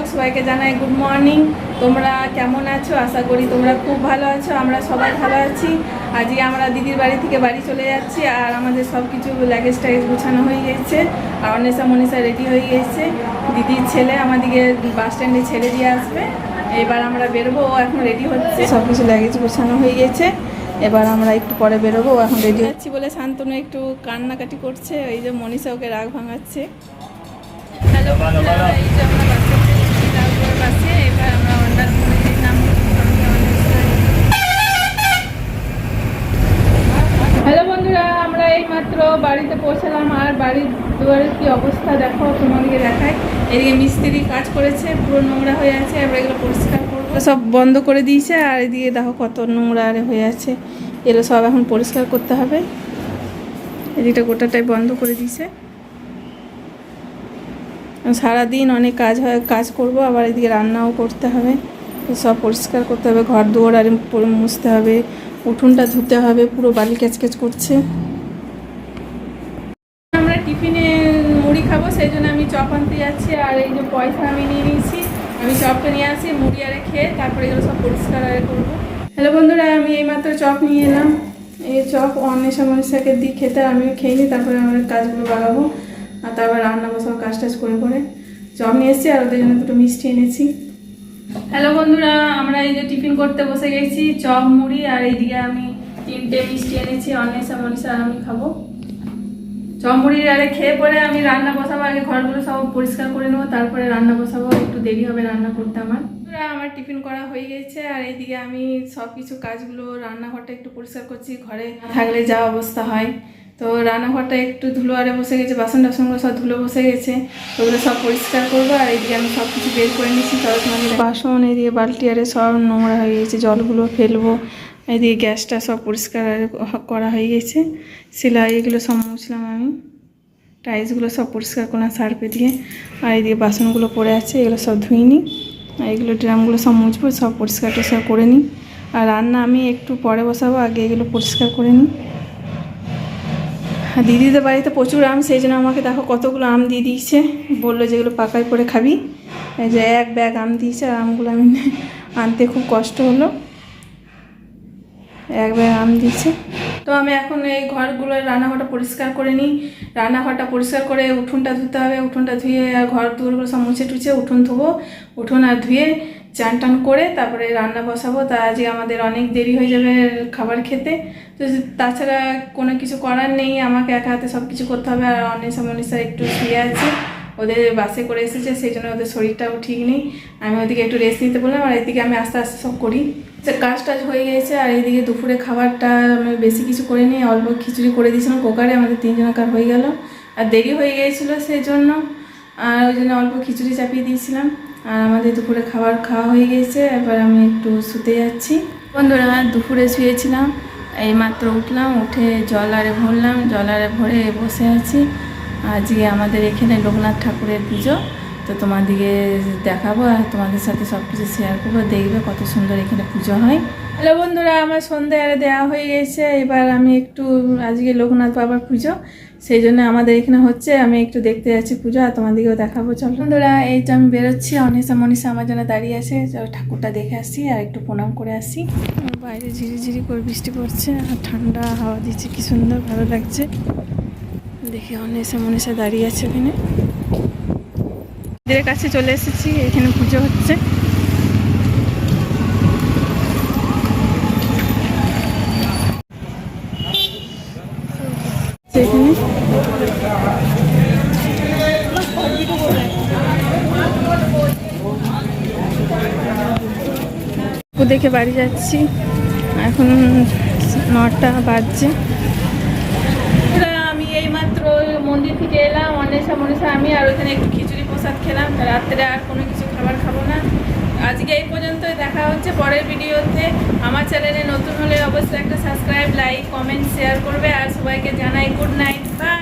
Blog সবাইকে জানাই good morning. তোমরা কেমন আছো? আশা করি তোমরা খুব ভালো আছো। আমরা সবাই ভালো আছি। আজকে আমরা দিদির বাড়ি থেকে বাড়ি চলে যাচ্ছি আর আমাদের সব কিছু লাগেজ টাগেজ গুছানো হয়ে গেছে আর অনেসা মনীষা রেডি হয়ে গেছে। দিদির ছেলে আমাদেরকে বাস স্ট্যান্ডে ছেড়ে দিয়ে আসবে। এবার আমরা বেরোবো, ও এখন রেডি হচ্ছে। সব কিছু লাগেজ গোছানো হয়ে গেছে। এবার আমরা একটু পরে বেরোবো এখন রেডি হচ্ছি। বলে শান্তনু একটু কান্নাকাটি করছে এই যে মনীষা ওকে রাগ ভাঙাচ্ছে। হ্যালো এই যে আমরা এবার আমরা অন্ডার মন্দির নাম হ্যালো বন্ধুরা, আমরা এই মাত্র বাড়িতে পৌঁছালাম। আর বাড়ির দুয়ারের কি অবস্থা দেখো, তোমাদেরকে দেখায় এদিকে মিস্ত্রি কাজ করেছে, পুরো নোংরা হয়ে আছে এবার এগুলো পরিষ্কার করব। সব বন্ধ করে দিয়েছে, আর এদিকে দেখো কত নোংরা আরে হয়ে আছে। এগুলো সব এখন পরিষ্কার করতে হবে। এদিকটা গোটাটাই বন্ধ করে দিয়েছে। সারাদিন অনেক কাজ হয়, কাজ করব, আবার এদিকে রান্নাও করতে হবে। সব পরিষ্কার করতে হবে, ঘর দুয়ার আর মুছতে হবে, উঠোনটা ধুতে হবে, পুরো বালি ক্যাচক্যাচ করছে। আমরা টিফিনে মুড়ি খাব, সেই জন্য আমি চপ আনতে যাচ্ছি, আর এই যে পয়সা আমি নিয়ে নিয়েছি, আমি চপটা নিয়ে আসি, মুড়ি আরে খেয়ে তারপরে এগুলো সব পরিষ্কার আরে করব। হ্যালো বন্ধুরা, আমি এইমাত্র চপ নিয়ে এলাম। এই চপ অন্বেষা মনীষাকে দিই খেতে, আমিও খেয়ে নিই, তারপরে আমার কাজগুলো বাগাবো আর তারপর রান্না বসাবো কাজ টাজ করে করে চপ নিয়ে এসেছি আর ওদের জন্য দুটো মিষ্টি এনেছি। হ্যালো বন্ধুরা, আমরা এই যে টিফিন করতে বসে গেছি, চপ, মুড়ি আর এইদিকে আমি তিনটে মিষ্টি এনেছি অন্বেষা মনীষা আর আমি খাব। চপ, মুড়ি আরে খেয়ে পরে আমি রান্না বসাবো, আগে ঘরগুলো সব পরিষ্কার করে নেব, তারপরে রান্না বসাবো, একটু দেরি হবে রান্না করতে আমার। আমার টিফিন করা হয়ে গেছে আর এইদিকে আমি সব কিছু কাজগুলো রান্নাঘরটা একটু পরিষ্কার করছি, ঘরে থাকলে যা অবস্থা হয়। তো রান্নাঘরটা একটু ধুলো আরে বসে গেছে, বাসন টাসনগুলো সব ধুলো বসে গেছে। ওগুলো সব পরিষ্কার করব, আর এইদিকে আমি সব কিছু বের করে নিচ্ছি তোমাদের বাসন এদিকে বালতি আরে সব নোংরা হয়ে গেছে, জলগুলো ফেলব। এদিকে গ্যাসটা সব পরিষ্কার করা হয়ে গেছে। সেলাই এগুলো সব মুছলাম আমি। টাইলসগুলো সব পরিষ্কার করলাম সার্ফে দিয়ে। আর এদিকে বাসনগুলো পড়ে আছে, এগুলো সব ধুয়ে নিই। আর এগুলো ড্রামগুলো সব মুছবো, সব পরিষ্কার টরিষ্কার করে নিই। আর রান্না আমি একটু পরে বসাবো, আগে এগুলো পরিষ্কার করে নিই। দিদিদের বাড়িতে প্রচুর আম, সেই জন্য আমাকে দেখো কতগুলো আম দিয়ে দিয়েছে। বলল যেগুলো পাকায় পরে খাবি। যে এক ব্যাগ আম দিয়েছে, আর আমগুলো আমি আনতে খুব কষ্ট হলো। এক ব্যাগ আম দিয়েছে। তো আমি এখন এই ঘরগুলো, রান্নাঘরটা পরিষ্কার করে নিই। রান্নাঘরটা পরিষ্কার করে উঠোনটা ধুতে হবে। উঠোনটা ধুয়ে আর ঘর দুয়ারগুলো সব মুছে টুছে উঠোন ধুবো। উঠোন আর ধুয়ে চান টান করে তারপরে রান্না বসাবো। তা আজকে আমাদের অনেক দেরি হয়ে যাবে খাবার খেতে। তো তাছাড়া কোনো কিছু করার নেই, আমাকে একা হাতে সব কিছু করতে হবে আর অনেসা মনীষা একটু শুয়ে আছে। ওদের বাসে করে এসেছে, সেই জন্য ওদের শরীরটাও ঠিক নেই। আমি ওদিকে একটু রেস্ট নিতে বললাম আর এদিকে আমি আস্তে আস্তে সব করি। সে কাজ টাজ হয়ে গেছে আর এইদিকে দুপুরে খাবারটা আমি বেশি কিছু করে নিই, অল্প খিচুড়ি করে দিয়েছিলাম কোকারে, আমাদের তিনজনকার হয়ে গেল। আর দেরি হয়ে গিয়েছিল সেই জন্য আর ওই জন্য অল্প খিচুড়ি চাপিয়ে দিয়েছিলাম। আর আমাদের দুপুরে খাবার খাওয়া হয়ে গেছে, এবার আমি একটু শুতে যাচ্ছি। বন্ধুরা, দুপুরে শুয়েছিলাম এই মাত্র উঠলাম, উঠে জল আরে ভরলাম জল আরে ভরে বসে আছি। আজকে আমাদের এখানে লোকনাথ ঠাকুরের পুজো। তো তোমাদেরকে দেখাবো আর তোমাদের সাথে সব কিছু শেয়ার করব। দেখবে কত সুন্দর এখানে পুজো হয়। হ্যালো বন্ধুরা, আমার সন্ধে আরে দেওয়া হয়ে গেছে। এবার আমি একটু, আজকে লোকনাথ বাবার পুজো, সেই জন্য আমাদের এখানে হচ্ছে, আমি একটু দেখতে যাচ্ছি পুজো আর তোমাদেরকেও দেখাবো। চল বন্ধুরা, এই তো আমি বেরোচ্ছি। অনিশা মনীষা আমার জন্য দাঁড়িয়ে আছে। ঠাকুরটা দেখে আসি আর একটু প্রণাম করে আসি। বাইরে ঝিরিঝিরি করে বৃষ্টি পড়ছে আর ঠান্ডা হাওয়া দিচ্ছে, কি সুন্দর ভালো লাগছে। দেখি অনিশা মনীষা দাঁড়িয়ে আছে ওখানে। মন্দিরের কাছে চলে এসেছি, এখানে পুজো হচ্ছে। দেখে বাড়ি যাচ্ছি। এখন নটা বাজছে। আমি এই মাত্র মন্দির থেকে এলাম অনেসা মনীষা আমি, আর ওইখানে একটু প্রসাদ খেলাম, রাত্রে আর কোনো কিছু খাবার খাব না। আজকে এই পর্যন্তই, দেখা হচ্ছে পরের ভিডিওতে। আমার চ্যানেলে নতুন হলে অবশ্যই একটা সাবস্ক্রাইব, লাইক, কমেন্ট শেয়ার করবে। আর সবাইকে জানাই গুড নাইট বাই